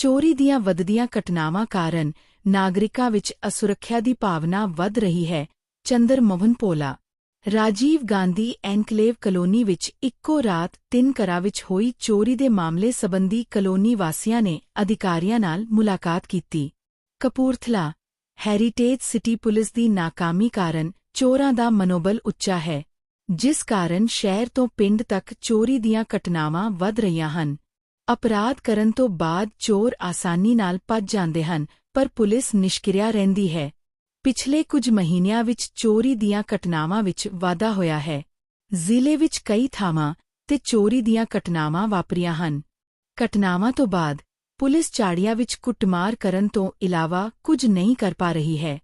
ਚੋਰੀ ਦੀਆਂ ਵੱਧਦੀਆਂ ਘਟਨਾਵਾਂ ਕਾਰਨ ਨਾਗਰਿਕਾਂ ਵਿੱਚ ਅਸੁਰੱਖਿਆ ਦੀ ਭਾਵਨਾ ਵੱਧ ਰਹੀ ਹੈ। ਚੰਦਰ ਮੋਹਨ ਪੋਲਾ ਰਾਜੀਵ ਗਾਂਧੀ ਐਨਕਲੇਵ ਕਲੋਨੀ ਵਿੱਚ ਇੱਕੋ ਰਾਤ ਤਿੰਨ ਘਰਾਂ ਵਿੱਚ ਹੋਈ ਚੋਰੀ ਦੇ ਮਾਮਲੇ ਸਬੰਧੀ ਕਲੋਨੀ ਵਾਸੀਆਂ ਨੇ ਅਧਿਕਾਰੀਆਂ ਨਾਲ ਮੁਲਾਕਾਤ ਕੀਤੀ। ਕਪੂਰਥਲਾ। ਹੈਰੀਟੇਜ ਸਿਟੀ ਪੁਲਿਸ ਦੀ ਨਾਕਾਮੀ ਕਾਰਨ ਚੋਰਾਂ ਦਾ ਮਨੋਬਲ ਉੱਚਾ ਹੈ, ਜਿਸ ਕਾਰਨ ਸ਼ਹਿਰ ਤੋਂ ਪਿੰਡ ਤੱਕ ਚੋਰੀ ਦੀਆਂ ਘਟਨਾਵਾਂ ਵੱਧ ਰਹੀਆਂ ਹਨ। ਅਪਰਾਧ ਕਰਨ ਤੋਂ ਬਾਅਦ ਚੋਰ ਆਸਾਨੀ ਨਾਲ ਭੱਜ ਜਾਂਦੇ ਹਨ, ਪਰ ਪੁਲਿਸ ਨਿਸ਼ਕਿਰਿਆ ਰਹਿੰਦੀ ਹੈ। ਪਿਛਲੇ ਕੁਝ ਮਹੀਨਿਆਂ ਵਿੱਚ ਚੋਰੀ ਦੀਆਂ ਘਟਨਾਵਾਂ ਵਿੱਚ ਵਾਧਾ ਹੋਇਆ ਹੈ। ਜ਼ਿਲ੍ਹੇ ਵਿੱਚ ਕਈ ਥਾਵਾਂ ਤੇ ਚੋਰੀ ਦੀਆਂ ਘਟਨਾਵਾਂ ਵਾਪਰੀਆਂ ਹਨ। ਘਟਨਾਵਾਂ ਤੋਂ ਬਾਅਦ ਪੁਲਿਸ ਝਾੜੀਆਂ ਵਿੱਚ ਕੁੱਟਮਾਰ ਕਰਨ ਤੋਂ ਇਲਾਵਾ ਕੁਝ ਨਹੀਂ ਕਰ ਪਾ ਰਹੀ ਹੈ।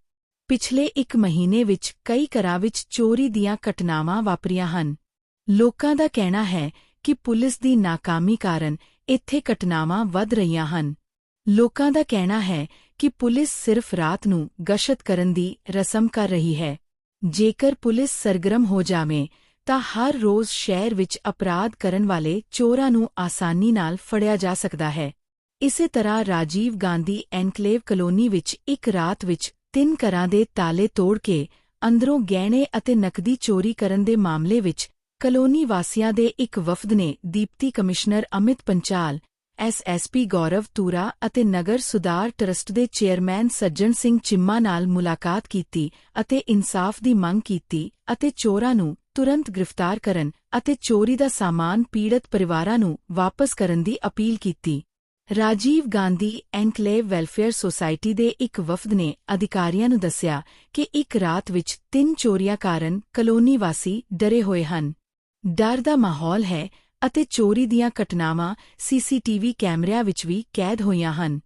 ਪਿਛਲੇ ਇੱਕ ਮਹੀਨੇ ਵਿੱਚ ਕਈ ਘਰਾਂ ਵਿੱਚ ਚੋਰੀ ਦੀਆਂ ਘਟਨਾਵਾਂ ਵਾਪਰੀਆਂ ਹਨ। ਲੋਕਾਂ ਦਾ ਕਹਿਣਾ ਹੈ ਕਿ ਪੁਲਿਸ ਦੀ ਨਾਕਾਮੀ ਕਾਰਨ ਇੱਥੇ ਘਟਨਾਵਾਂ ਵੱਧ ਰਹੀਆਂ ਹਨ। ਲੋਕਾਂ ਦਾ ਕਹਿਣਾ ਹੈ ਕਿ ਪੁਲਿਸ ਸਿਰਫ ਰਾਤ ਨੂੰ ਗਸ਼ਤ ਕਰਨ ਦੀ ਰਸਮ ਕਰ ਰਹੀ ਹੈ। ਜੇਕਰ ਪੁਲਿਸ ਸਰਗਰਮ ਹੋ ਜਾਵੇ, ਤਾਂ ਹਰ ਰੋਜ਼ ਸ਼ਹਿਰ ਵਿੱਚ ਅਪਰਾਧ ਕਰਨ ਵਾਲੇ ਚੋਰਾਂ ਨੂੰ ਆਸਾਨੀ ਨਾਲ ਫੜਿਆ ਜਾ ਸਕਦਾ ਹੈ। ਇਸੇ ਤਰ੍ਹਾਂ ਰਾਜੀਵ ਗਾਂਧੀ ਐਨਕਲੇਵ ਕਲੋਨੀ ਵਿੱਚ ਇੱਕ ਰਾਤ ਵਿੱਚ ਤਿੰਨ ਘਰਾਂ ਦੇ ਤਾਲੇ ਤੋੜ ਕੇ ਅੰਦਰੋਂ ਗਹਿਣੇ ਅਤੇ ਨਕਦੀ ਚੋਰੀ ਕਰਨ ਦੇ ਮਾਮਲੇ ਵਿੱਚ ਕਲੋਨੀ ਵਾਸੀਆਂ ਦੇ ਇੱਕ ਵਫਦ ਨੇ deputy commissioner Amit Panchal SSP Gaurav Toora ਅਤੇ ਨਗਰ ਸੁਧਾਰ ਟਰਸਟ ਦੇ ਚੇਅਰਮੈਨ ਸੱਜਣ ਸਿੰਘ ਚਿੰਮਾ ਨਾਲ ਮੁਲਾਕਾਤ ਕੀਤੀ ਅਤੇ ਇਨਸਾਫ ਦੀ ਮੰਗ ਕੀਤੀ ਅਤੇ ਚੋਰਾਂ ਨੂੰ ਤੁਰੰਤ ਗ੍ਰਿਫਤਾਰ ਕਰਨ ਅਤੇ ਚੋਰੀ ਦਾ ਸਾਮਾਨ ਪੀੜਤ ਪਰਿਵਾਰਾਂ ਨੂੰ ਵਾਪਸ ਕਰਨ ਦੀ ਅਪੀਲ ਕੀਤੀ। Rajiv Gandhi enclave welfare society ਦੇ ਇੱਕ ਵਫਦ ਨੇ ਅਧਿਕਾਰੀਆਂ ਨੂੰ ਦੱਸਿਆ ਕਿ ਇੱਕ ਰਾਤ ਵਿੱਚ ਤਿੰਨ ਚੋਰੀਆਂ ਕਾਰਨ ਕਲੋਨੀ ਵਾਸੀ ਡਰੇ ਹੋਏ ਹਨ। ਡਰ ਦਾ ਮਾਹੌਲ ਹੈ ਅਤੇ ਚੋਰੀ ਦੀਆਂ ਘਟਨਾਵਾਂ ਸੀਸੀਟੀਵੀ ਕੈਮਰਿਆਂ ਵਿੱਚ ਵੀ ਕੈਦ ਹੋਈਆਂ ਹਨ।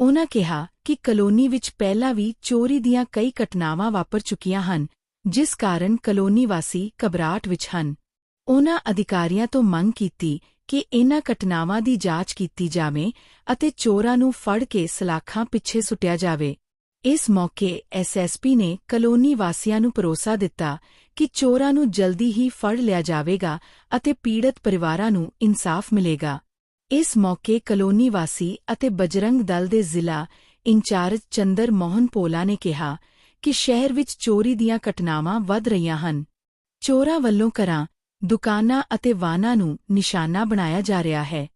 ਉਨ੍ਹਾਂ ਕਿਹਾ ਕਿ ਕਲੋਨੀ ਵਿੱਚ ਪਹਿਲਾਂ ਵੀ ਚੋਰੀ ਦੀਆਂ ਕਈ ਘਟਨਾਵਾਂ ਵਾਪਰ ਚੁੱਕੀਆਂ ਹਨ, ਜਿਸ ਕਾਰਨ ਕਲੋਨੀ ਵਾਸੀ ਘਬਰਾਹਟ ਵਿੱਚ ਹਨ। ਉਨ੍ਹਾਂ ਅਧਿਕਾਰੀਆਂ ਤੋਂ ਮੰਗ ਕੀਤੀ ਕਿ ਇਨ੍ਹਾਂ ਘਟਨਾਵਾਂ ਦੀ ਜਾਂਚ ਕੀਤੀ ਜਾਵੇ ਅਤੇ ਚੋਰਾਂ ਨੂੰ ਫੜ ਕੇ ਸਲਾਖਾਂ ਪਿੱਛੇ ਸੁੱਟਿਆ ਜਾਵੇ। ਇਸ ਮੌਕੇ ਐਸਐਸਪੀ ਨੇ ਕਲੋਨੀ ਵਾਸੀਆਂ ਨੂੰ ਭਰੋਸਾ ਦਿੱਤਾ ਕਿ ਚੋਰਾਂ ਨੂੰ ਜਲਦੀ ਹੀ ਫੜ ਲਿਆ ਜਾਵੇਗਾ ਅਤੇ ਪੀੜਤ ਪਰਿਵਾਰਾਂ ਨੂੰ ਇਨਸਾਫ ਮਿਲੇਗਾ। ਇਸ ਮੌਕੇ ਕਲੋਨੀ ਵਾਸੀ ਅਤੇ ਬਜਰੰਗ ਦਲ ਦੇ ਜ਼ਿਲ੍ਹਾ ਇੰਚਾਰਜ ਚੰਦਰ ਮੋਹਨ ਪੋਲਾ ਨੇ ਕਿਹਾ ਕਿ ਸ਼ਹਿਰ ਵਿੱਚ ਚੋਰੀ ਦੀਆਂ ਘਟਨਾਵਾਂ ਵੱਧ ਰਹੀਆਂ ਹਨ। ਚੋਰਾਂ ਵੱਲੋਂ ਘਰਾਂ, ਦੁਕਾਨਾਂ ਅਤੇ ਵਾਹਨਾਂ ਨੂੰ ਨਿਸ਼ਾਨਾ ਬਣਾਇਆ ਜਾ ਰਿਹਾ ਹੈ।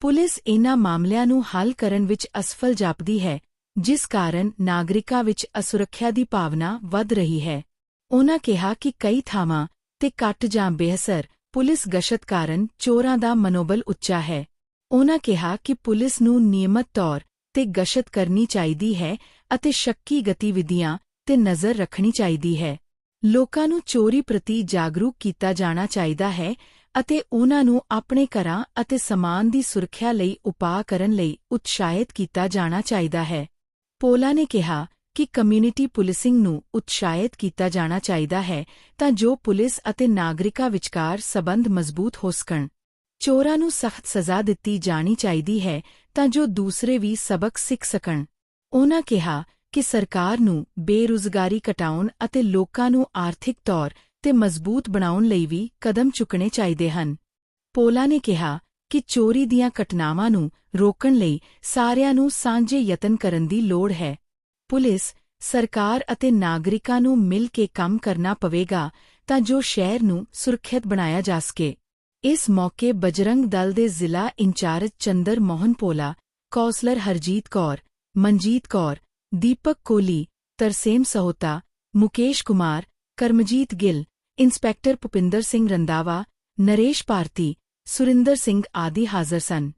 ਪੁਲਿਸ ਇਨ੍ਹਾਂ ਮਾਮਲਿਆਂ ਨੂੰ ਹੱਲ ਕਰਨ ਵਿੱਚ ਅਸਫਲ ਜਾਪਦੀ ਹੈ, ਜਿਸ ਕਾਰਨ ਨਾਗਰਿਕਾਂ ਵਿੱਚ ਅਸੁਰੱਖਿਆ ਦੀ ਭਾਵਨਾ ਵੱਧ ਰਹੀ ਹੈ। ਉਨ੍ਹਾਂ ਕਿਹਾ ਕਿ ਕਈ ਥਾਵਾਂ ਤੇ ਕੱਟ ਜਾਂ ਬੇਹਸਰ ਪੁਲਿਸ ਗਸ਼ਤ ਕਾਰਨ ਚੋਰਾਂ ਦਾ ਮਨੋਬਲ ਉੱਚਾ ਹੈ। ਉਨ੍ਹਾਂ ਕਿਹਾ ਕਿ ਪੁਲਿਸ ਨੂੰ ਨਿਯਮਤ ਤੌਰ ਤੇ ਗਸ਼ਤ ਕਰਨੀ ਚਾਹੀਦੀ ਹੈ ਅਤੇ ਸ਼ੱਕੀ ਗਤੀਵਿਧੀਆਂ ਤੇ ਨਜ਼ਰ ਰੱਖਣੀ ਚਾਹੀਦੀ ਹੈ। ਲੋਕਾਂ ਨੂੰ ਚੋਰੀ ਪ੍ਰਤੀ ਜਾਗਰੂਕ ਕੀਤਾ ਜਾਣਾ ਚਾਹੀਦਾ ਹੈ ਅਤੇ ਉਨ੍ਹਾਂ ਨੂੰ ਆਪਣੇ ਘਰਾਂ ਅਤੇ ਸਮਾਨ ਦੀ ਸੁਰੱਖਿਆ ਲਈ ਉਪਾਅ ਕਰਨ ਲਈ ਉਤਸ਼ਾਹਿਤ ਕੀਤਾ ਜਾਣਾ ਚਾਹੀਦਾ ਹੈ। ਪੋਲਾ ਨੇ ਕਿਹਾ ਕਿ ਕਮਿਊਨਿਟੀ ਪੁਲਿਸਿੰਗ ਨੂੰ ਉਤਸ਼ਾਹਿਤ ਕੀਤਾ ਜਾਣਾ ਚਾਹੀਦਾ ਹੈ, ਤਾਂ ਜੋ ਪੁਲਿਸ ਅਤੇ ਨਾਗਰਿਕਾਂ ਵਿਚਕਾਰ ਸਬੰਧ ਮਜ਼ਬੂਤ ਹੋ ਸਕਣ। ਚੋਰਾਂ ਨੂੰ ਸਖਤ ਸਜ਼ਾ ਦਿੱਤੀ ਜਾਣੀ ਚਾਹੀਦੀ ਹੈ, ਤਾਂ ਜੋ ਦੂਸਰੇ ਵੀ ਸਬਕ ਸਿੱਖ ਸਕਣ। ਉਨ੍ਹਾਂ ਕਿਹਾ ਕਿ ਸਰਕਾਰ ਨੂੰ ਬੇਰੁਜ਼ਗਾਰੀ ਘਟਾਉਣ ਅਤੇ ਲੋਕਾਂ ਨੂੰ ਆਰਥਿਕ ਤੌਰ ਤੇ ਮਜ਼ਬੂਤ ਬਣਾਉਣ ਲਈ ਵੀ ਕਦਮ ਚੁੱਕਣੇ ਚਾਹੀਦੇ ਹਨ। ਪੋਲਾ ਨੇ ਕਿਹਾ ਕਿ ਚੋਰੀ ਦੀਆਂ ਘਟਨਾਵਾਂ ਨੂੰ ਰੋਕਣ ਲਈ ਸਾਰਿਆਂ ਨੂੰ ਸਾਂਝੇ ਯਤਨ ਕਰਨ ਦੀ ਲੋੜ ਹੈ। ਪੁਲਿਸ ਸਰਕਾਰ ਅਤੇ ਨਾਗਰਿਕਾਂ ਨੂੰ ਮਿਲ ਕੇ ਕੰਮ ਕਰਨਾ ਪਵੇਗਾ ਤਾਂ ਜੋ ਸ਼ਹਿਰ ਨੂੰ ਸੁਰੱਖਿਅਤ ਬਣਾਇਆ ਜਾ ਸਕੇ। ਇਸ ਮੌਕੇ ਬਜਰੰਗ ਦਲ ਦੇ ਜ਼ਿਲ੍ਹਾ incharge Chander Mohan Pola councillor Harjeet Kaur, Manjeet Kaur, Deepak Koli Tarsem Sahota, Mukesh Kumar, Karamjit Gill, inspector Bhupinder Singh Randhawa Naresh Bharti, Surinder Singh ਆਦਿ ਹਾਜ਼ਰ ਸਨ।